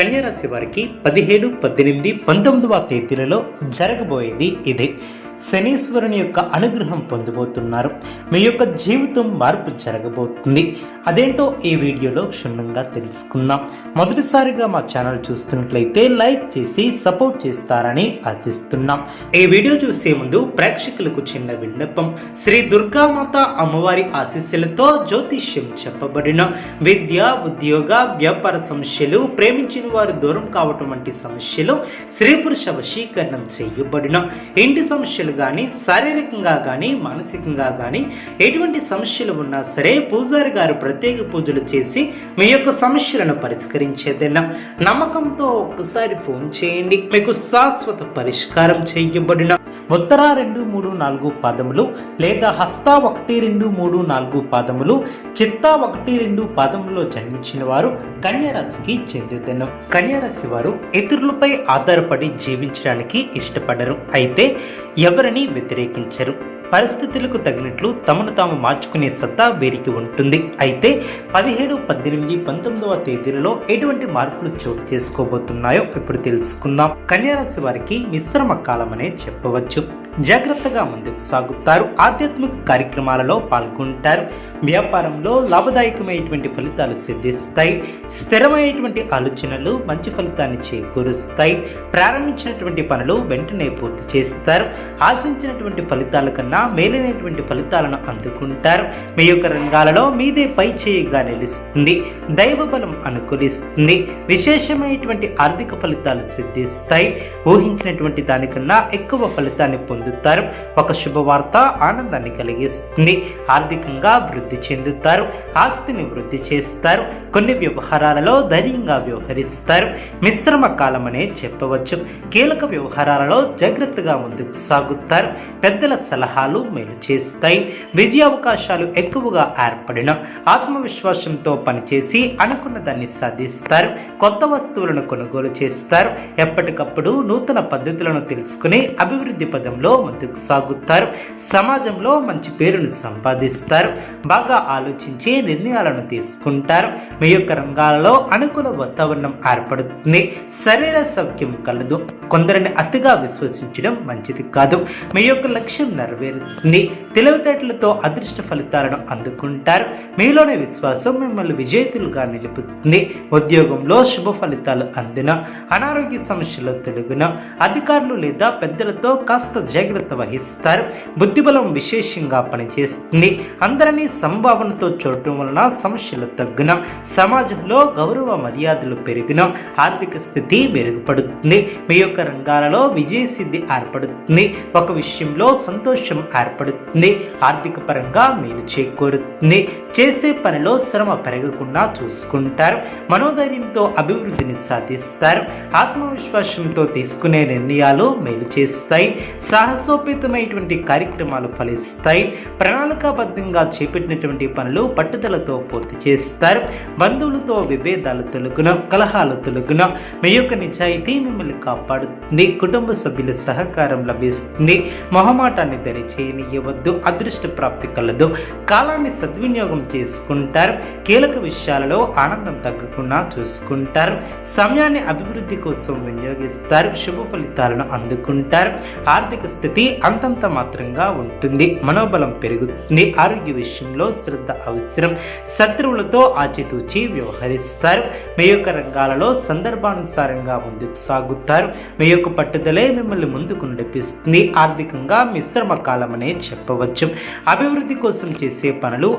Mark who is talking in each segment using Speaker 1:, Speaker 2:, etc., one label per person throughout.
Speaker 1: కన్యారాశి వారికి పదిహేడు పద్దెనిమిది పంతొమ్మిదవ తేదీలలో జరగబోయేది ఇదే. శనీశ్వరుని యొక్క అనుగ్రహం పొందబోతున్నారు. మీ యొక్క జీవితం మార్పు జరగబోతుంది. అదేంటో ఈ వీడియోలో క్షుణ్ణంగా తెలుసుకుందాం. మొదటిసారిగా మా ఛానల్ చూస్తున్నట్లయితే లైక్ చేసి సపోర్ట్ చేస్తారని ఆశిస్తున్నాం. ఈ వీడియో చూసే ముందు ప్రేక్షకులకు చిన్న విన్నపం. శ్రీ దుర్గామాత అమ్మవారి ఆశీస్సులతో జ్యోతిష్యం చెప్పబడిన విద్య ఉద్యోగ వ్యాపార సమస్యలు ప్రేమించిన వారు దూరం కావటం వంటి సమస్యలు స్త్రీ పురుష వశీకరణం చేయబడిన ఇంటి సమస్యలు కానీ శారీరకంగా కానీ మానసికంగా కానీ ఎటువంటి సమస్యలు ఉన్నా సరే పూజారి గారు ప్రత్యేక పూజలు చేసి మీ యొక్క సమస్యలను పరిష్కరించేదన్నా. నమ్మకంతో ఒక్కసారి ఫోన్ చేయండి. మీకు శాశ్వత పరిష్కారం చేయబడిన ఉత్తర రెండు మూడు నాలుగు పాదములు లేదా హస్త ఒకటి రెండు మూడు నాలుగు పాదములు చిత్త ఒకటి రెండు పాదములో జన్మించిన వారు కన్యారాశికి చెందిదను కన్యారాశి వారు ఇతరులపై ఆధారపడి జీవించడానికి ఇష్టపడరు. అయితే ఎవరిని వ్యతిరేకించరు. పరిస్థితులకు తగినట్లు తమను తాము మార్చుకునే సత్తా వీరికి ఉంటుంది. అయితే పదిహేడు పద్దెనిమిది పంతొమ్మిదవ తేదీలలో ఎటువంటి మార్పులు చోటు చేసుకోబోతున్నాయో ఇప్పుడు తెలుసుకుందాం. కన్యారాశి వారికి మిశ్రమ కాలం అనే చెప్పవచ్చు. జాగ్రత్తగా ముందుకు సాగుతారు. ఆధ్యాత్మిక కార్యక్రమాలలో పాల్గొంటారు. వ్యాపారంలో లాభదాయకమైనటువంటి ఫలితాలు సిద్ధిస్తాయి. స్థిరమైనటువంటి ఆలోచనలు మంచి ఫలితాన్ని చేకూరుస్తాయి. ప్రారంభించినటువంటి పనులు వెంటనే పూర్తి చేస్తారు. ఆశించినటువంటి ఫలితాల కన్నా మేలైనటువంటి ఫలితాలను అందుకుంటారు. మీ యొక్క రంగాలలో మీదే పై చేయిగా నిలుస్తుంది. దైవ బలం అనుకూలిస్తుంది. విశేషమైనటువంటి ఆర్థిక ఫలితాలు సిద్ధిస్తాయి. ఊహించినటువంటి దానికన్నా ఎక్కువ ఫలితాన్ని చెందుతారు. ఒక శుభవార్త ఆనందాన్ని కలిగిస్తుంది. ఆర్థికంగా వృద్ధి చెందుతారు. ఆస్తిని వృద్ధి చేస్తారు. కొన్ని వ్యవహారాలలో ధైర్యంగా వ్యవహరిస్తారు. మిశ్రమ కాలం అనే చెప్పవచ్చు. కీలక వ్యవహారాలలో జాగ్రత్తగా ముందుకు సాగుతారు. పెద్దల సలహాలు మేలు చేస్తాయి. విజయావకాశాలు ఎక్కువగా ఏర్పడిన ఆత్మవిశ్వాసంతో పనిచేసి అనుకున్న దాన్ని సాధిస్తారు. కొత్త వస్తువులను కొనుగోలు చేస్తారు. ఎప్పటికప్పుడు నూతన పద్ధతులను తెలుసుకుని అభివృద్ధి పదంలో ముందుకు సాగుతారు. సమాజంలో మంచి పేరును సంపాదిస్తారు. బాగా ఆలోచించి నిర్ణయాలను తీసుకుంటారు. మీ యొక్క రంగాలలో అనుకూల వాతావరణం ఏర్పడుతుంది. శరీర సౌఖ్యం కలదు. కొందరిని అతిగా విశ్వసించడం మంచిది కాదు. మీ యొక్క లక్ష్యం నెరవేరుతుంది. తెలివితేటలతో అదృష్ట ఫలితాలను అందుకుంటారు. మీలోని విశ్వాసం మిమ్మల్ని విజేతులుగా నిలుపుతుంది. ఉద్యోగంలో శుభ ఫలితాలు అందిన అనారోగ్య సమస్యలు తొలగిన అధికారులు లేదా పెద్దలతో కాస్త జాగ్రత్త వహిస్తారు. బుద్ధిబలం విశేషంగా పనిచేస్తుంది. అందరినీ సంభావనతో చూడటం వలన సమస్యలు తగ్గున. సమాజంలో గౌరవ మర్యాదలు పెరిగిన. ఆర్థిక స్థితి మెరుగుపడుతుంది. మీ యొక్క రంగాలలో విజయ సిద్ధి ఏర్పడుతుంది. ఒక విషయంలో సంతోషం ఏర్పడుతుంది. ఆర్థిక పరంగా మేలు చేకూరుతుంది. చేసే పనిలో శ్రమ పెరగకుండా చూసుకుంటారు. మనోధైర్యంతో అభివృద్ధిని సాధిస్తారు. ఆత్మవిశ్వాసంతో తీసుకునే నిర్ణయాలు మేలు చేస్తాయి. సాహసోపేతమైనటువంటి కార్యక్రమాలు ఫలిస్తాయి. ప్రణాళికాబద్ధంగా చేపట్టినటువంటి పనులు పట్టుదలతో పూర్తి చేస్తారు. బంధువులతో విభేదాలు తొలగున కలహాలు తొలగున. మీ యొక్క నిజాయితీ మిమ్మల్ని కాపాడుతుంది. కుటుంబ సభ్యుల సహకారం లభిస్తుంది. మొహమాటాన్ని దరిచేయనియవద్దు అదృష్ట ప్రాప్తి కలదు. కాలాన్ని సద్వినియోగం చేసుకుంటారు కీలక విషయాలలో ఆనందం తగ్గకుండా చూసుకుంటారు. సమయాన్ని అభివృద్ధి కోసం వినియోగిస్తారు. శుభ ఫలితాలను అందుకుంటారు. ఆర్థిక స్థితి అంతంత మాత్రంగా ఉంటుంది. మనోబలం పెరుగుతుంది. ఆరోగ్య విషయంలో శ్రద్ధ అవసరం. శత్రువులతో ఆచితూచి వ్యవహరిస్తారు. మీ యొక్క రంగాలలో సందర్భానుసారంగా ముందుకు సాగుతారు. మీ యొక్క పట్టుదలే మిమ్మల్ని ముందుకు నడిపిస్తుంది. ఆర్థికంగా మిశ్రమ కాలం అనే చెప్పవచ్చు. అభివృద్ధి కోసం చేసే పనులు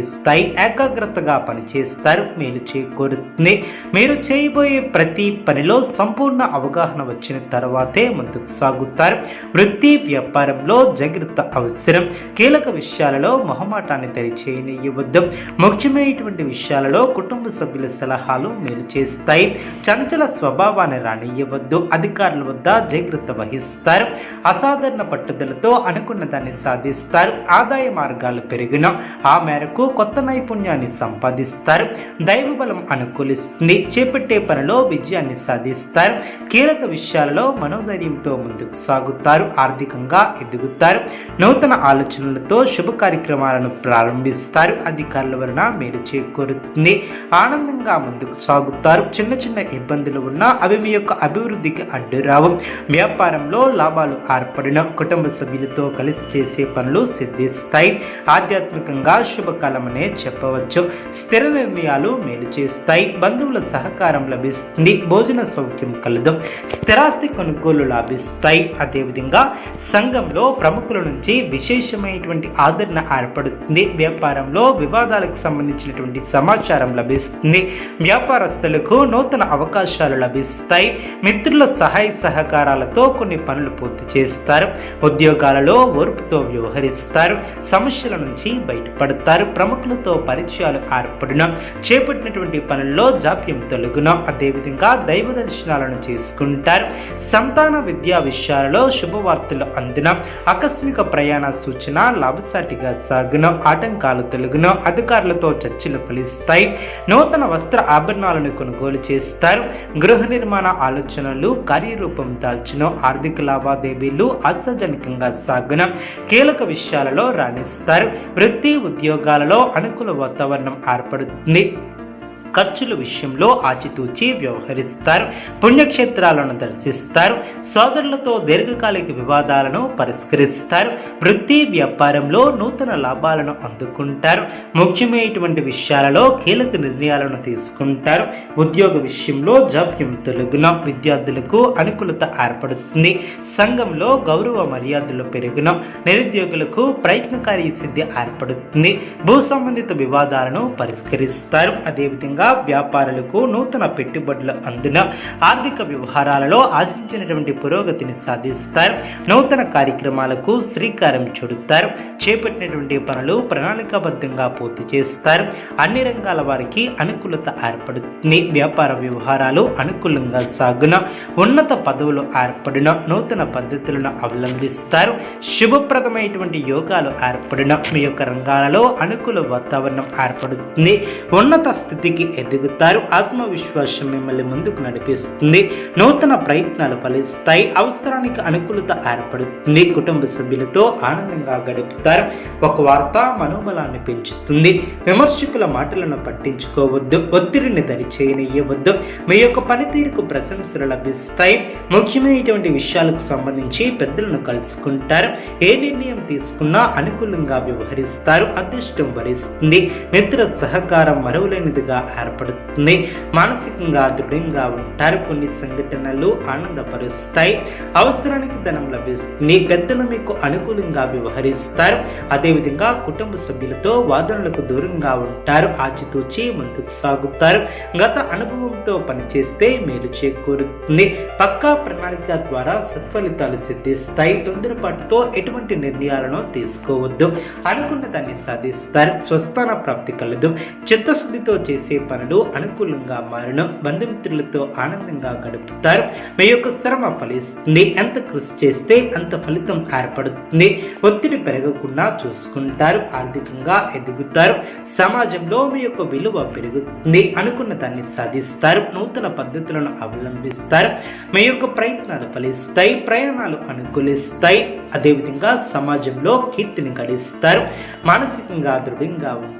Speaker 1: అనుకూలిస్తాయి ఏకాగ్రతగా పనిచేస్తారు. మేలు చేకూరుతుంది. మీరు చేయబోయే ప్రతి పనిలో సంపూర్ణ అవగాహన వచ్చిన తర్వాతే ముందుకు సాగుతారు. వృత్తి వ్యాపారంలో జాగ్రత్త అవసరం. కీలక విషయాలలో మొహమాటాన్ని తెరిచేయనివ్వద్దు ముఖ్యమైనటువంటి విషయాలలో కుటుంబ సభ్యుల సలహాలు మేలు చేస్తాయి. చంచల స్వభావాన్ని రానియవద్దు అధికారుల వద్ద జాగ్రత్త వహిస్తారు. అసాధారణ పట్టుదలతో అనుకున్న దాన్ని సాధిస్తారు. ఆదాయ మార్గాలు పెరిగిన ఆ మేరకు కొత్త నైపుణ్యాన్ని సంపాదిస్తారు దైవ బలం అనుకూలిస్తుంది చేపట్టే పనిలో విజయాన్ని సాధిస్తారు కీలక విషయాలలో మనోధైర్యంతో ముందుకు సాగుతారు ఆర్థికంగా ఎదుగుతారు నూతన ఆలోచనలతో శుభ కార్యక్రమాలను ప్రారంభిస్తారు అధికారుల వలన మేలు చేకూరుతుంది ఆనందంగా ముందుకు సాగుతారు చిన్న చిన్న ఇబ్బందులు ఉన్నా అవి మీ యొక్క అభివృద్ధికి అడ్డురావు వ్యాపారంలో లాభాలు ఏర్పడిన కుటుంబ సభ్యులతో కలిసి చేసే పనులు సిద్ధిస్తాయి. ఆధ్యాత్మికంగా శుభకాలమనే చెప్పవచ్చు. స్థిర నిర్ణయాలు మేలు చేస్తాయి. బంధువుల సహకారం లభిస్తుంది. భోజన సౌఖ్యం కలదు. స్థిరాస్తి కొనుగోలు లాభిస్తాయి. అదేవిధంగా సంఘంలో ప్రముఖుల నుంచి విశేషమైనటువంటి ఆదరణ ఏర్పడుతుంది. వ్యాపారంలో వివాదాలకు సంబంధించినటువంటి సమాచారం లభిస్తుంది. వ్యాపారస్తులకు నూతన అవకాశాలు లభిస్తాయి. మిత్రుల సహాయ సహకారాలతో కొన్ని పనులు పూర్తి చేస్తారు. ఉద్యోగాలలో ఓర్పుతో వ్యవహరిస్తారు. సమస్యల నుంచి బయటపడతారు. ప్రముఖులతో పరిచయాలు ఏర్పడిన చేపట్టినటువంటి పనుల్లో జాప్యం తొలగున. అదేవిధంగా దైవ దర్శనాలను చేసుకుంటారు. సంతాన విద్యా విషయాలలో శుభవార్తలు అందున ఆకస్మిక ప్రయాణ సూచన లాభసాటిగా సాగున ఆటంకాలు తొలగున అధికారులతో చర్చలు ఫలిస్తాయి. నూతన వస్త్ర ఆభరణాలను కొనుగోలు చేస్తారు. గృహ నిర్మాణ ఆలోచనలు కార్యరూపం దాల్చిన ఆర్థిక లావాదేవీలు ఆశాజనకంగా సాగున కీలక విషయాలలో రాణిస్తారు. వృత్తి ఉద్యోగాలలో అనుకూల వాతావరణం ఏర్పడుతుంది. ఖర్చుల విషయంలో ఆచితూచి వ్యవహరిస్తారు పుణ్యక్షేత్రాలను దర్శిస్తారు సోదరులతో దీర్ఘకాలిక వివాదాలను పరిష్కరిస్తారు వృత్తి వ్యాపారంలో నూతన లాభాలను అందుకుంటారు ముఖ్యమైనటువంటి విషయాలలో కీలక నిర్ణయాలను తీసుకుంటారు. ఉద్యోగ విషయంలో జాప్యం తొలగున విద్యార్థులకు అనుకూలత ఏర్పడుతుంది. సంఘంలో గౌరవ మర్యాదలు పెరుగున నిరుద్యోగులకు ప్రయత్నకారి సిద్ధి ఏర్పడుతుంది. భూ సంబంధిత వివాదాలను పరిష్కరిస్తారు. అదేవిధంగా విధంగా వ్యాపారులకు నూతన పెట్టుబడులు అందున ఆర్థిక వ్యవహారాలలో ఆశించినటువంటి పురోగతిని సాధిస్తారు. నూతన కార్యక్రమాలకు శ్రీకారం చుడుతారు. చేపట్టినటువంటి పనులు ప్రణాళికాబద్ధంగా పూర్తి చేస్తారు. అన్ని రంగాల వారికి అనుకూలత ఏర్పడుతుంది. వ్యాపార వ్యవహారాలు అనుకూలంగా సాగున ఉన్నత పదవులు ఏర్పడిన నూతన పద్ధతులను అవలంబిస్తారు. శుభప్రదమైనటువంటి యోగాలు ఏర్పడిన మీ యొక్క రంగాలలో అనుకూల వాతావరణం ఏర్పడుతుంది. ఉన్నత స్థితికి ఎదుగుతారు. ఆత్మవిశ్వాసం మిమ్మల్ని ముందుకు నడిపిస్తుంది. నూతన ప్రయత్నాలు ఫలిస్తాయి. అవసరానికి అనుకూలత ఏర్పడుతుంది. కుటుంబ సభ్యులతో ఆనందంగా గడుపుతారు. ఒక వార్త మనోబలాన్ని పెంచుతుంది. విమర్శకుల మాటలను పట్టించుకోవద్దు. ఒత్తిడిని దరిచేయనియ్యవద్దు. మీ యొక్క పనితీరుకు ప్రశంసలు లభిస్తాయి. ముఖ్యమైనటువంటి విషయాలకు సంబంధించి పెద్దలను కలుసుకుంటారు. ఏ నిర్ణయం తీసుకున్నా అనుకూలంగా వ్యవహరిస్తారు. అదృష్టం వరిస్తుంది. మిత్ర సహకారం మరువలేనిదిగా ఏర్పడుతుంది మానసికంగా దృఢంగా ఉంటారు. కొన్ని సంఘటనలు ఆనందపరుస్తాయి. అవసరానికి ధనం లభిస్తుంది. పెద్దలు మీకు అనుకూలంగా వ్యవహరిస్తారు. అదేవిధంగా కుటుంబ సభ్యులతో వాదనలకు దూరంగా ఉంటారు. ఆచితూచి ముందుకు సాగుతారు. గత అనుభవంతో పనిచేస్తే మేలు చేకూరుతుంది. పక్కా ప్రణాళిక ద్వారా సత్ఫలితాలు సిద్ధిస్తాయి. తొందరపాటుతో ఎటువంటి నిర్ణయాలను తీసుకోవద్దు. అనుకున్న దాన్ని సాధిస్తారు. స్వస్థాన ప్రాప్తి కలదు. చిత్తశుద్ధితో చేసే పనులు అనుకూలంగా మారిన. బంధుమిత్రులతో ఆనందంగా గడుపుతారు. మీ యొక్క శ్రమ ఫలిస్తుంది. ఎంత కృషి చేస్తే అంత ఫలితం ఏర్పడుతుంది. ఒత్తిడి పెరగకుండా చూసుకుంటారు. ఆర్థికంగా ఎదుగుతారు. సమాజంలో మీ యొక్క విలువ పెరుగుతుంది. అనుకున్న దాన్ని సాధిస్తారు. నూతన పద్ధతులను అవలంబిస్తారు. మీ యొక్క ప్రయత్నాలు ఫలిస్తాయి. ప్రయాణాలు అనుకూలిస్తాయి. అదేవిధంగా సమాజంలో కీర్తిని గడిస్తారు. మానసికంగా దృఢంగా ఉంటారు